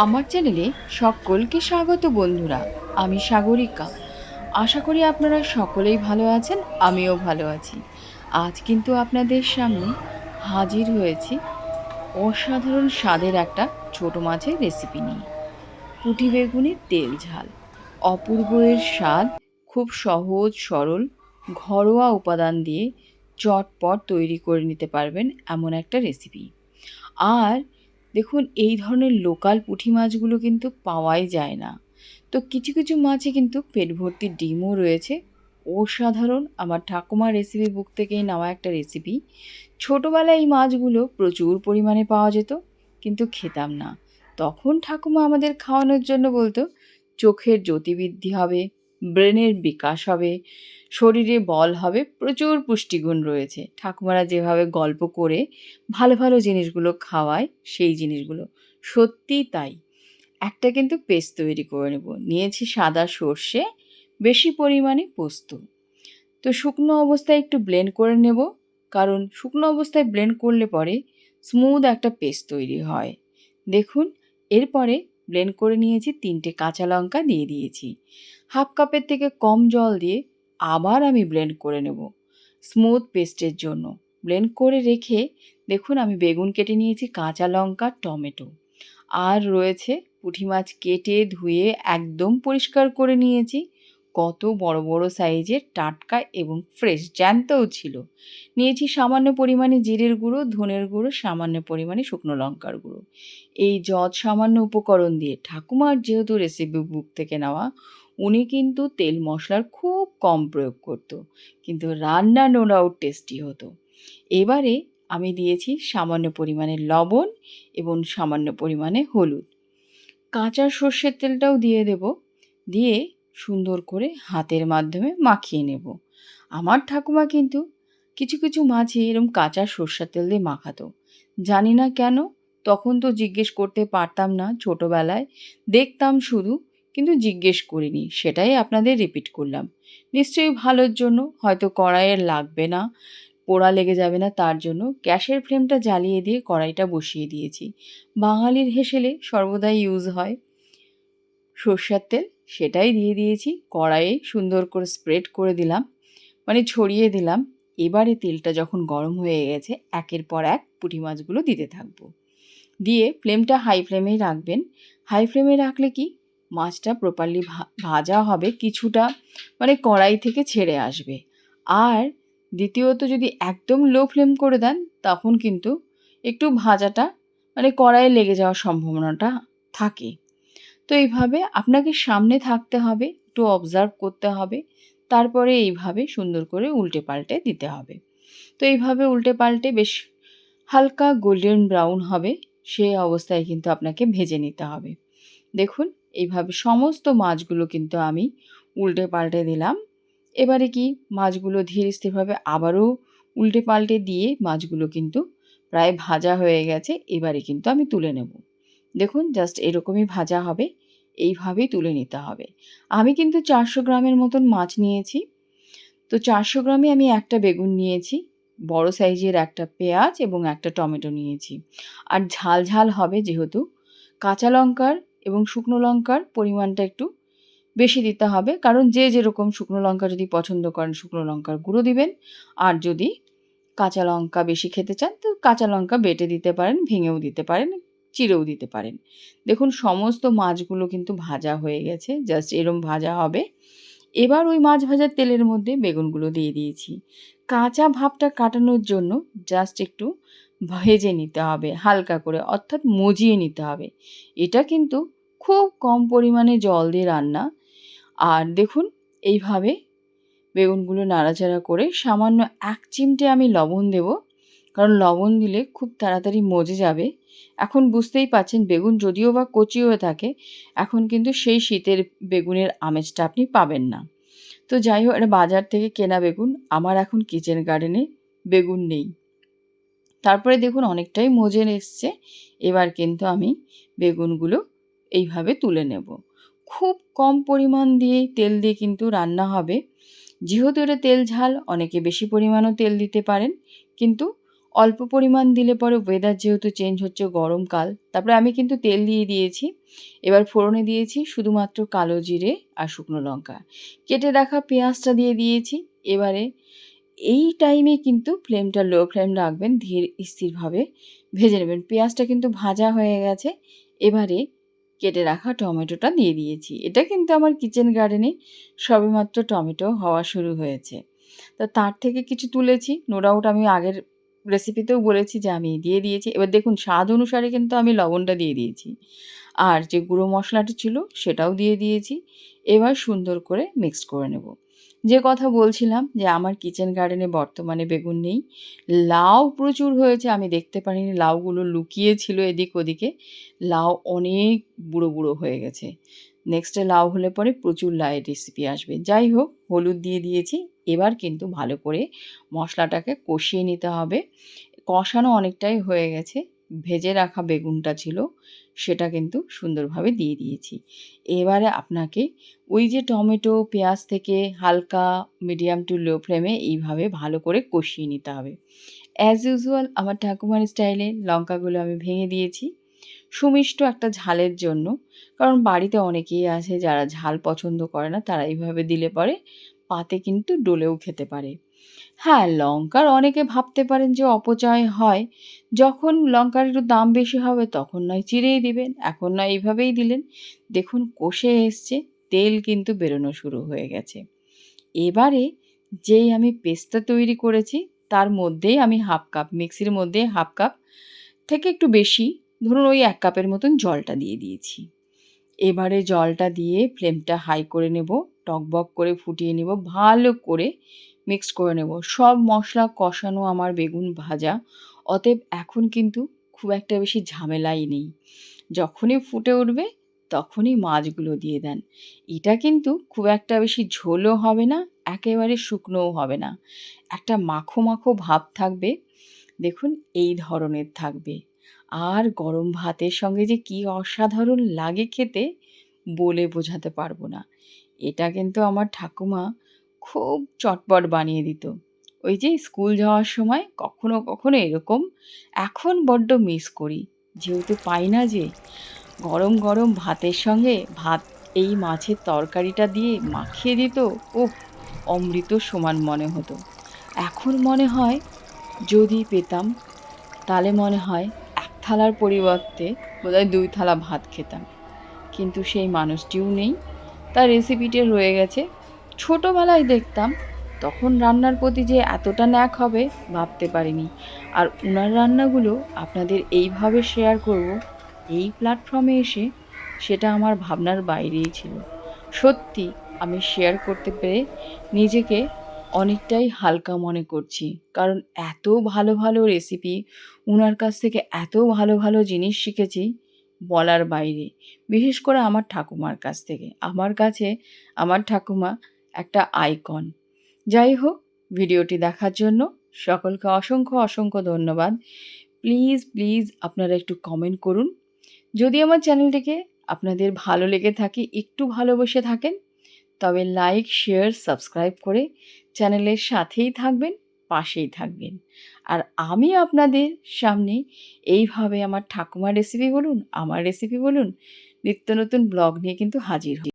আমার চ্যানেলে সকলকে স্বাগত বন্ধুরা, আমি সাগরিকা। আশা করি আপনারা সকলেই ভালো আছেন, আমিও ভালো আছি। আজ কিন্তু আপনাদের সামনে হাজির হয়েছি অসাধারণ স্বাদের একটা ছোট মাছের রেসিপি নিয়ে। পুঁটি বেগুনের তেল ঝাল। অপূর্ব এর স্বাদ খুব সহজ, সরল, ঘরোয়া উপাদান দিয়ে চটপট তৈরি করে নিতে পারবেন এমন একটা রেসিপি আর দেখুন, এই ধরনের লোকাল পুঁটি মাছগুলো কিন্তু পাওয়াই যায় না। তো কিছু কিছু মাছে কিন্তু পেট ভর্তি ডিমও রয়েছে। অসাধারণ। আমার ঠাকুমার রেসিপি বুক থেকেই নেওয়া একটা রেসিপি ছোটোবেলায় এই মাছগুলো প্রচুর পরিমাণে পাওয়া যেত, কিন্তু খেতাম না। তখন ঠাকুমা আমাদের খাওয়ানোর জন্য বলতো, চোখের জ্যোতিবৃদ্ধি হবে ব্রেনের বিকাশ হবে, শরীরে বল হবে, প্রচুর পুষ্টিগুণ রয়েছে। ঠাকুমারা যেভাবে গল্প করে ভালো ভালো জিনিসগুলো খাওয়ায়, সেই জিনিসগুলো সত্যিই তাই। একটা কিন্তু পেস্ট তৈরি করে নেব। নিয়েছি সাদা সর্ষে, বেশি পরিমাণে পোস্ত। তো শুকনো অবস্থায় একটু ব্লেন্ড করে নেব, কারণ শুকনো অবস্থায় ব্লেন্ড করলে পরে স্মুথ একটা পেস্ট তৈরি হয়। দেখুন, এরপরে ব্লেন্ড করে নিয়েছি, তিনটে কাঁচা লঙ্কা দিয়ে দিয়েছি। হাফ কাপের থেকে কম জল দিয়ে আবার আমি ব্লেন্ড করে নেব স্মুথ পেস্টের জন্য। ব্লেন্ড করে রেখে দেখুন আমি বেগুন কেটে নিয়েছি, কাঁচা লঙ্কা, টমেটো। আর রয়েছে পুঁটি মাছ কেটে ধুয়ে একদম পরিষ্কার করে নিয়েছি। কত বড় বড় সাইজের টাটকা এবং ফ্রেশ জ্যান্তও ছিল। নিয়েছি সামান্য পরিমাণে জিরের গুঁড়ো, ধনের গুঁড়ো, সামান্য পরিমাণে শুকনো লঙ্কার গুঁড়ো। এই যত সামান্য উপকরণ দিয়ে ঠাকুমার যেহেতু রেসিপি বুক থেকে নেওয়া, উনি কিন্তু তেল মশলার খুব কম প্রয়োগ করতো, কিন্তু রান্না নো ডাউট টেস্টি হতো। এবারে আমি দিয়েছি সামান্য পরিমাণে লবণ এবং সামান্য পরিমাণে হলুদ। কাঁচা সর্ষের তেলটাও দিয়ে দেব। দিয়ে সুন্দর করে হাতের মাধ্যমে মাখিয়ে নেব। আমার ঠাকুমা কিন্তু কিছু কিছু মাছে এরম কাঁচা সর্ষের তেল দিয়ে মাখাতো। জানি না কেন, তখন তো জিজ্ঞেস করতে পারতাম না ছোটোবেলায়। দেখতাম শুধু, কিন্তু জিজ্ঞেস করিনি। সেটাই আপনাদের রিপিট করলাম। নিশ্চয়ই ভালোর জন্য, হয়তো কড়াইয়ের লাগবে না, পোড়া লেগে যাবে না তার জন্য গ্যাসের ফ্লেমটা জ্বালিয়ে দিয়ে কড়াইটা বসিয়ে দিয়েছি। বাঙালির হেসেলে সর্বদাই ইউজ হয় সর্ষের তেল। সেটাই দিয়ে দিয়েছি। কড়াইয়ে সুন্দর করে স্প্রেড করে দিলাম। মানে ছড়িয়ে দিলাম। এবারে তেলটা যখন গরম হয়ে গেছে, একের পর এক পুঁটি মাছগুলো দিতে থাকব। দিয়ে ফ্লেমটা হাই ফ্লেমেই রাখবেন। হাই ফ্লেমে রাখলে কি? মাছটা প্রপারলি ভাজা হবে, কিছুটা মানে কড়াই থেকে ছেড়ে আসবে। আর দ্বিতীয়ত যদি একদম লো ফ্লেম করে দেন, তখন কিন্তু একটু ভাজাটা মানে কড়াইয়ে লেগে যাওয়ার সম্ভাবনাটা থাকে। তো এইভাবে আপনাকে সামনে থাকতে হবে, একটু অবজার্ভ করতে হবে, তারপরে এইভাবে সুন্দর করে উল্টে পাল্টে দিতে হবে। তো এইভাবে উল্টে পাল্টে বেশ হালকা গোল্ডেন ব্রাউন হবে সেই অবস্থায় কিন্তু আপনাকে ভেজে নিতে হবে। দেখুন, এইভাবে সমস্ত মাছগুলো কিন্তু আমি উল্টে পাল্টে দিলাম। এবারে কি, মাছগুলো ধীরে স্থিরভাবে আবারও উল্টে পাল্টে দিয়ে মাছগুলো কিন্তু প্রায় ভাজা হয়ে গেছে, এবারে কিন্তু আমি তুলে নেব। দেখুন জাস্ট এরকমই ভাজা হবে। এইভাবেই তুলে নিতে হবে। আমি কিন্তু চারশো গ্রামের মতন মাছ নিয়েছি। তো চারশো গ্রামে আমি একটা বেগুন নিয়েছি, বড় সাইজের একটা পেঁয়াজ এবং একটা টমেটো নিয়েছি। আর ঝাল ঝাল হবে যেহেতু, কাঁচা লঙ্কার এবং শুকনো লঙ্কার পরিমাণটা একটু বেশি দিতে হবে। কারণ যে যেরকম শুকনো লঙ্কা যদি পছন্দ করেন, শুকনো লঙ্কার গুঁড়ো দিবেন। আর যদি কাঁচা লঙ্কা বেশি খেতে চান, তো কাঁচা লঙ্কা বেটে দিতে পারেন, ভেঙেও দিতে পারেন। চিড়েও দিতে পারেন। দেখুন, সমস্ত মাছগুলো কিন্তু ভাজা হয়ে গেছে জাস্ট এরম ভাজা হবে। এবার ওই মাছ ভাজার তেলের মধ্যে বেগুনগুলো দিয়ে দিয়েছি। কাঁচা ভাবটা কাটানোর জন্য জাস্ট একটু ভেজে নিতে হবে, হালকা করে, অর্থাৎ মজিয়ে নিতে হবে। এটা কিন্তু খুব কম পরিমাণে জল দিয়ে রান্না। আর দেখুন, এইভাবে বেগুনগুলো নাড়াচাড়া করে সামান্য এক চিমটে আমি লবণ দেব। কারণ লবণ দিলে খুব তাড়াতাড়ি মজে যাবে। এখন বুঝতেই পাচ্ছেন বেগুন যদিও বা কচি হয়ে থাকে, এখন কিন্তু সেই শীতের বেগুনের আমেজটা আপনি পাবেন না। তো যাই হোক, এটা বাজার থেকে কেনা বেগুন, আমার এখন কিচেন গার্ডেনে বেগুন নেই। তারপরে দেখুন অনেকটাই মজে এসছে, এবার কিন্তু আমি বেগুনগুলো এইভাবে তুলে নেব। খুব কম পরিমাণ দিয়েই তেল দিয়ে কিন্তু রান্না হবে। যেহেতু এটা তেল ঝাল, অনেকে বেশি পরিমাণও তেল দিতে পারেন, কিন্তু অল্প পরিমাণ দিলে পরে ওয়েদার যেহেতু চেঞ্জ হচ্ছে গরমকাল তারপরে আমি কিন্তু তেল দিয়ে দিয়েছি। এবার ফোড়নে দিয়েছি শুধুমাত্র কালো জিরে আর শুকনো লঙ্কা। কেটে রাখা পেঁয়াজটা দিয়ে দিয়েছি। এবারে এই টাইমে কিন্তু ফ্লেমটা লো ফ্লেম রাখবেন, ধীর স্থিরভাবে ভেজে নেবেন। পেঁয়াজটা কিন্তু ভাজা হয়ে গেছে। এবারে কেটে রাখা টমেটোটা দিয়ে দিয়েছি। এটা কিন্তু আমার কিচেন গার্ডেনে সবেমাত্র টমেটো হওয়া শুরু হয়েছে। তো তার থেকে কিছু তুলেছি। নো ডাউট আমি আগের রেসিপিতেও বলেছি যে আমি দিয়ে দিয়েছি। এবার দেখুন, স্বাদ অনুসারে কিন্তু আমি লবণটা দিয়ে দিয়েছি। আর যে গুঁড়ো মশলাটা ছিল সেটাও দিয়ে দিয়েছি। এবার সুন্দর করে মিক্সড করে নেব। যে কথা বলছিলাম যে আমার কিচেন গার্ডেনে বর্তমানে বেগুন নেই। লাউ প্রচুর হয়েছে, আমি দেখতে পারিনি। লাউগুলো লুকিয়ে ছিল এদিক ওদিকে। লাউ অনেক বুড়ো বুড়ো হয়ে গেছে। নেক্সটে লাউ হলে পরে প্রচুর লাউয়ের রেসিপি আসবে। যাই হোক, হলুদ দিয়ে দিয়েছি। এবার কিন্তু ভালো করে মশলাটাকে কষিয়ে নিতে হবে। কষানো অনেকটাই হয়ে গেছে। ভেজে রাখা বেগুনটা ছিল, সেটা কিন্তু সুন্দরভাবে দিয়ে দিয়েছি। এবারে আপনাকে ওই যে টমেটো, পেঁয়াজ থেকে হালকা মিডিয়াম টু লো ফ্লেমে এইভাবে ভালো করে কষিয়ে নিতে হবে। অ্যাজ ইউজুয়াল আমার ঠাকুমার স্টাইলে লঙ্কাগুলো আমি ভেঙে দিয়েছি। সুমিষ্ট একটা ঝালের জন্য। কারণ বাড়িতে অনেকেই আছে যারা ঝাল পছন্দ করে না, তারা এইভাবে দিলে পরে পাতে কিন্তু ডোলেও খেতে পারে। হ্যাঁ লঙ্কার অনেকে ভাবতে পারেন যে অপচয় হয়। যখন লঙ্কার একটু দাম বেশি হবে তখন নয় চিরেই দিবেন, এখন নয় এইভাবেই দিলেন। দেখুন কষে এসছে, তেল কিন্তু বেরোনো শুরু হয়ে গেছে। এবারে যেই আমি পেস্তা তৈরি করেছি, তার মধ্যেই আমি হাফ কাপ, মিক্সির মধ্যে হাফ কাপ থেকে একটু বেশি ধরুন ওই এক কাপের মতন জলটা দিয়ে দিয়েছি। এবারে জলটা দিয়ে ফ্লেমটা হাই করে নেব টকবক করে ফুটিয়ে নেব, ভালো করে মিক্স করে নেব। সব মশলা কষানো আমার বেগুন ভাজা, অতএব এখন কিন্তু খুব একটা বেশি ঝামেলাই নেই। যখনই ফুটে উঠবে, তখনই মাছগুলো দিয়ে দেন। এটা কিন্তু খুব একটা বেশি ঝোলও হবে না, একেবারে শুকনোও হবে না। একটা মাখো মাখো ভাব থাকবে, দেখুন এই ধরনের থাকবে। আর গরম ভাতের সঙ্গে যে কি অসাধারণ লাগে খেতে বলে বোঝাতে পারব না। এটা কিন্তু আমার ঠাকুমা খুব চটপট বানিয়ে দিত। ওই যে স্কুল যাওয়ার সময় কখনো কখনো এরকম এখন বড্ড মিস করি। যেহেতু পাই না যে, গরম গরম ভাতের সঙ্গে ভাত এই মাছের তরকারিটা দিয়ে মাখিয়ে দিত ও অমৃত সমান মনে হতো। এখন মনে হয় যদি পেতাম, তাহলে মনে হয় থালার পরিবর্তে বোধহয় দুই থালা ভাত খেতাম। কিন্তু সেই মানুষটিও নেই। তার রেসিপিটা রয়ে গেছে। ছোটোবেলায় দেখতাম তখন রান্নার প্রতি যে এতটা ন্যাক হবে ভাবতে পারিনি। আর ওনার রান্নাগুলো আপনাদের এইভাবে শেয়ার করব, এই প্ল্যাটফর্মে এসে সেটা আমার ভাবনার বাইরেই ছিল। সত্যি আমি শেয়ার করতে পেরে নিজেকে অনেকটাই হালকা মনে করছি। কারণ এত ভালো ভালো রেসিপি ওনার কাছ থেকে এত ভালো ভালো জিনিস শিখেছি বলার বাইরে। বিশেষ করে আমার ঠাকুমার কাছ থেকে। আমার কাছে, আমার ঠাকুমা একটা আইকন যাই হোক, ভিডিওটি দেখার জন্য সকলকে অসংখ্য অসংখ্য ধন্যবাদ। প্লিজ প্লিজ আপনারা একটু কমেন্ট করুন। যদি আমার চ্যানেলটিকে আপনাদের ভালো লেগে থাকে, একটু ভালোবেসে থাকেন তবে লাইক শেয়ার সাবস্ক্রাইব করে চ্যানেলের সাথেই থাকবেন, পাশেই থাকবেন। আর আমি আপনাদের সামনে এইভাবে আমার ঠাকুমার রেসিপি বলুন, আমার রেসিপি বলুন, নিত্য নতুন ব্লগ নিয়ে কিন্তু হাজির হই